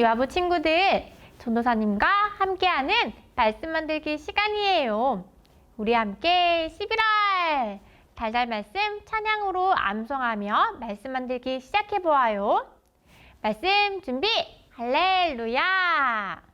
유아부 친구들, 전도사님과 함께하는 말씀 만들기 시간이에요. 우리 함께 11월 달달 말씀 찬양으로 암송하며 말씀 만들기 시작해 보아요. 말씀 준비, 할렐루야!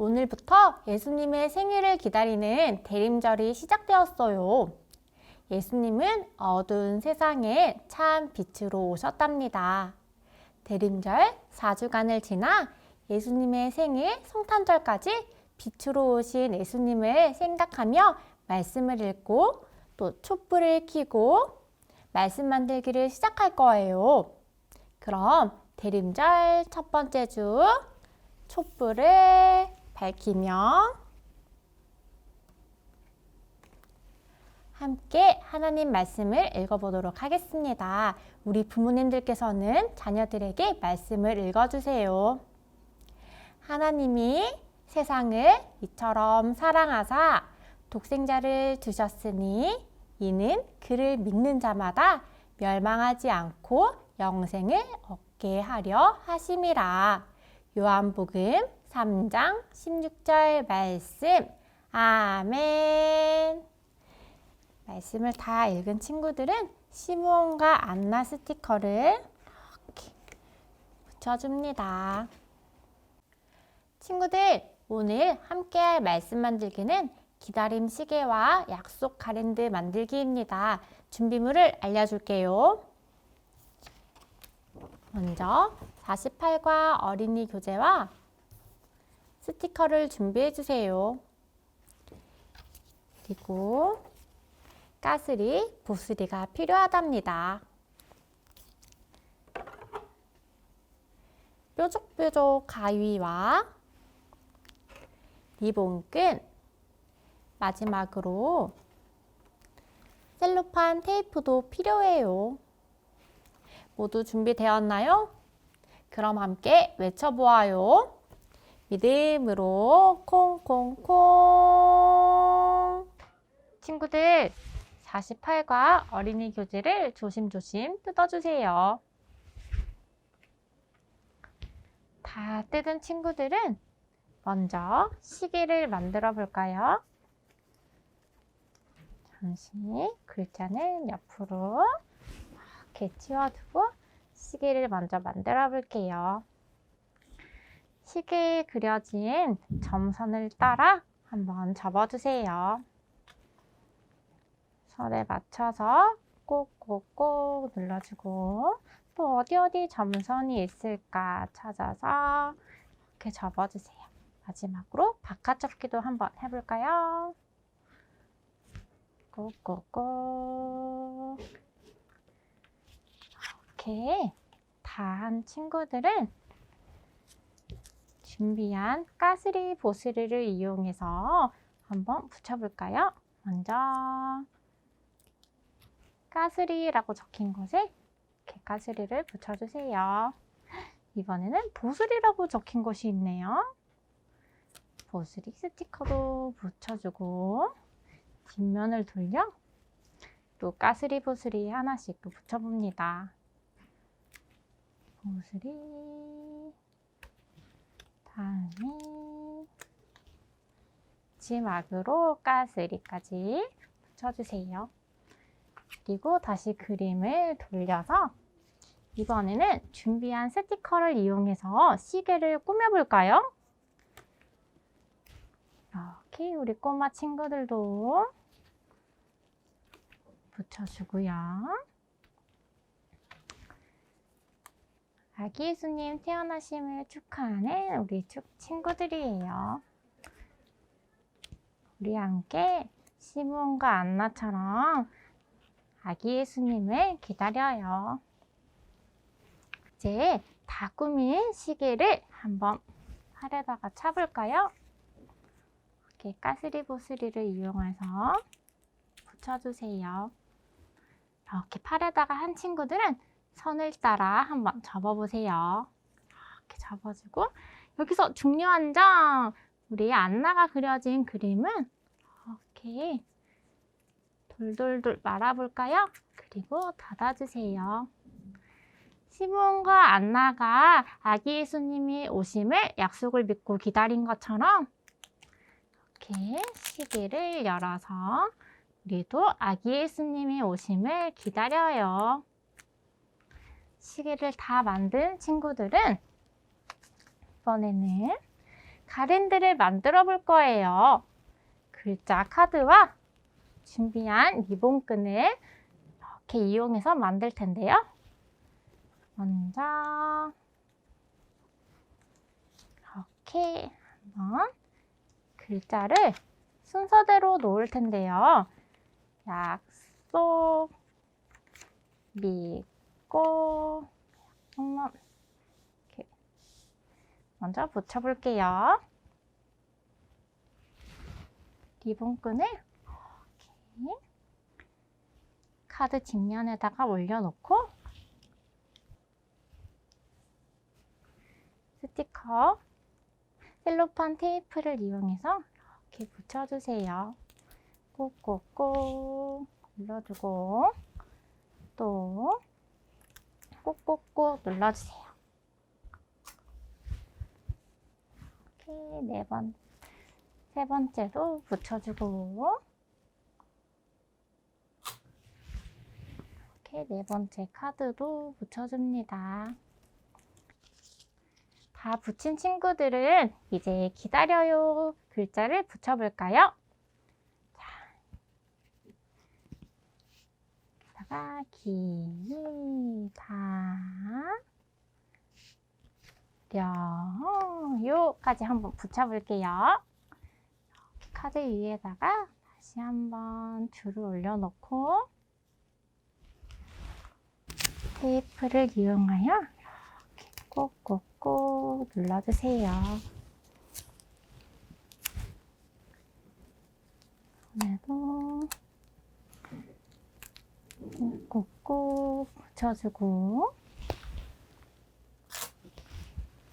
오늘부터 예수님의 생일을 기다리는 대림절이 시작되었어요. 예수님은 어두운 세상에 참 빛으로 오셨답니다. 대림절 4주간을 지나 예수님의 생일 성탄절까지 빛으로 오신 예수님을 생각하며 말씀을 읽고 또 촛불을 켜고 말씀 만들기를 시작할 거예요. 그럼 대림절 첫 번째 주 촛불을 밝히며 함께 하나님 말씀을 읽어보도록 하겠습니다. 우리 부모님들께서는 자녀들에게 말씀을 읽어주세요. 하나님이 세상을 이처럼 사랑하사 독생자를 주셨으니 이는 그를 믿는 자마다 멸망하지 않고 영생을 얻게 하려 하심이라. 요한복음 3장 16절 말씀. 아멘. 말씀을 다 읽은 친구들은 시몬과 안나 스티커를 이렇게 붙여줍니다. 친구들, 오늘 함께할 말씀 만들기는 기다림 시계와 약속 가랜드 만들기입니다. 준비물을 알려줄게요. 먼저 48과 어린이 교재와 스티커를 준비해 주세요. 그리고 까스리, 보스리가 필요하답니다. 뾰족뾰족 가위와 리본끈, 마지막으로 셀로판 테이프도 필요해요. 모두 준비되었나요? 그럼 함께 외쳐보아요. 믿음으로 콩콩콩. 친구들, 48과 어린이 교재를 조심조심 뜯어주세요. 다 뜯은 친구들은 먼저 시계를 만들어 볼까요? 잠시 글자는 옆으로 이렇게 치워두고 시계를 먼저 만들어 볼게요. 시계에 그려진 점선을 따라 한번 접어주세요. 선에 맞춰서 꼭꼭꼭 눌러주고 또 어디 어디 점선이 있을까 찾아서 이렇게 접어주세요. 마지막으로 바깥접기도 한번 해볼까요? 꼭꼭꼭 이렇게 다 한 친구들은 준비한 까스리 보스리를 이용해서 한번 붙여볼까요? 먼저 까스리라고 적힌 곳에 이렇게 까스리를 붙여주세요. 이번에는 보스리라고 적힌 곳이 있네요. 보스리 스티커도 붙여주고 뒷면을 돌려 또 까스리 보스리 하나씩 또 붙여봅니다. 보슬이 다음에 마지막으로 까스리까지 붙여주세요. 그리고 다시 그림을 돌려서 이번에는 준비한 스티커를 이용해서 시계를 꾸며볼까요? 이렇게 우리 꼬마 친구들도 붙여주고요. 아기 예수님 태어나심을 축하하는 우리 축 친구들이에요. 우리 함께 시므온과 안나처럼 아기 예수님을 기다려요. 이제 다 꾸민 시계를 한번 팔에다가 차볼까요? 이렇게 까스리 보스리를 이용해서 붙여주세요. 이렇게 팔에다가 한 친구들은 선을 따라 한번 접어보세요. 이렇게 접어주고 여기서 중요한 점 우리 안나가 그려진 그림은 이렇게 돌돌돌 말아볼까요? 그리고 닫아주세요. 시몬과 안나가 아기 예수님이 오심을 약속을 믿고 기다린 것처럼 이렇게 시계를 열어서 우리도 아기 예수님이 오심을 기다려요. 시계를 다 만든 친구들은 이번에는 가랜드를 만들어 볼 거예요. 글자 카드와 준비한 리본끈을 이렇게 이용해서 만들 텐데요. 먼저 이렇게 한번 글자를 순서대로 놓을 텐데요. 약속, 믿고, 한번 이렇게 먼저 붙여볼게요. 리본끈을 카드 뒷면에다가 올려놓고 스티커 셀로판 테이프를 이용해서 이렇게 붙여주세요. 꾹꾹꾹 눌러주고 또 꾹꾹꾹 눌러주세요. 이렇게 네 번, 세 번째도 붙여주고 이렇게 네 번째 카드도 붙여줍니다. 다 붙인 친구들은 이제 기다려요 글자를 붙여볼까요? 자, 여 기다려요까지 한번 붙여볼게요. 카드 위에다가 다시 한번 줄을 올려놓고 테이프를 이용하여 이렇게 꾹꾹꾹 눌러주세요. 오늘도 꾹 꾹꾹 붙여주고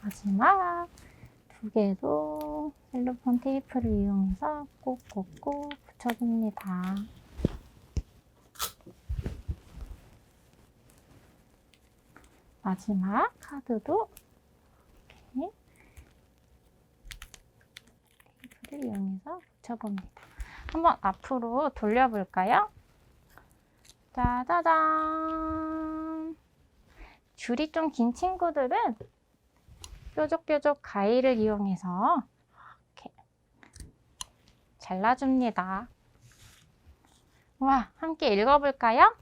마지막 두 개도 셀로폰 테이프를 이용해서 꾹꾹꾹 붙여줍니다. 마지막 카드도 이렇게 테이프를 이용해서 붙여봅니다. 한번 앞으로 돌려볼까요? 짜자잔! 줄이 좀 긴 친구들은 뾰족뾰족 가위를 이용해서 이렇게 잘라줍니다. 와, 함께 읽어볼까요?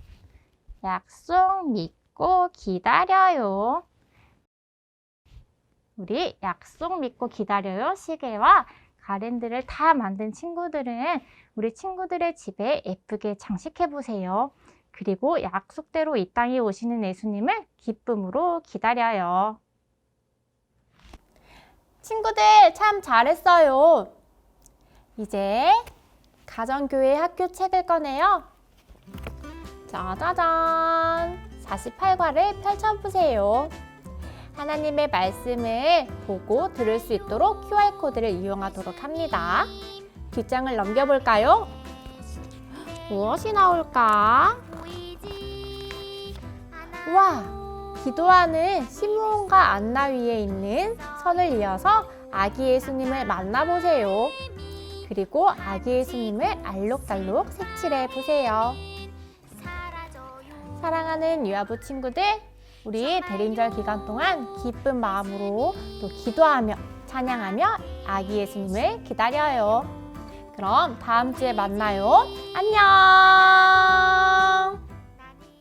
약속 믿고 기다려요. 우리 약속 믿고 기다려요 시계와 가랜드를 다 만든 친구들은 우리 친구들의 집에 예쁘게 장식해 보세요. 그리고 약속대로 이 땅에 오시는 예수님을 기쁨으로 기다려요. 친구들 참 잘했어요. 이제 가정교회 학교 책을 꺼내요. 짜자잔! 48과를 펼쳐보세요. 하나님의 말씀을 보고 들을 수 있도록 QR코드를 이용하도록 합니다. 뒷장을 넘겨볼까요? 무엇이 나올까? 와! 기도하는 시므온과 안나 위에 있는 선을 이어서 아기 예수님을 만나보세요. 그리고 아기 예수님을 알록달록 색칠해 보세요. 사랑하는 유아부 친구들, 우리 대림절 기간 동안 기쁜 마음으로 또 기도하며 찬양하며 아기 예수님을 기다려요. 그럼 다음 주에 만나요. 안녕!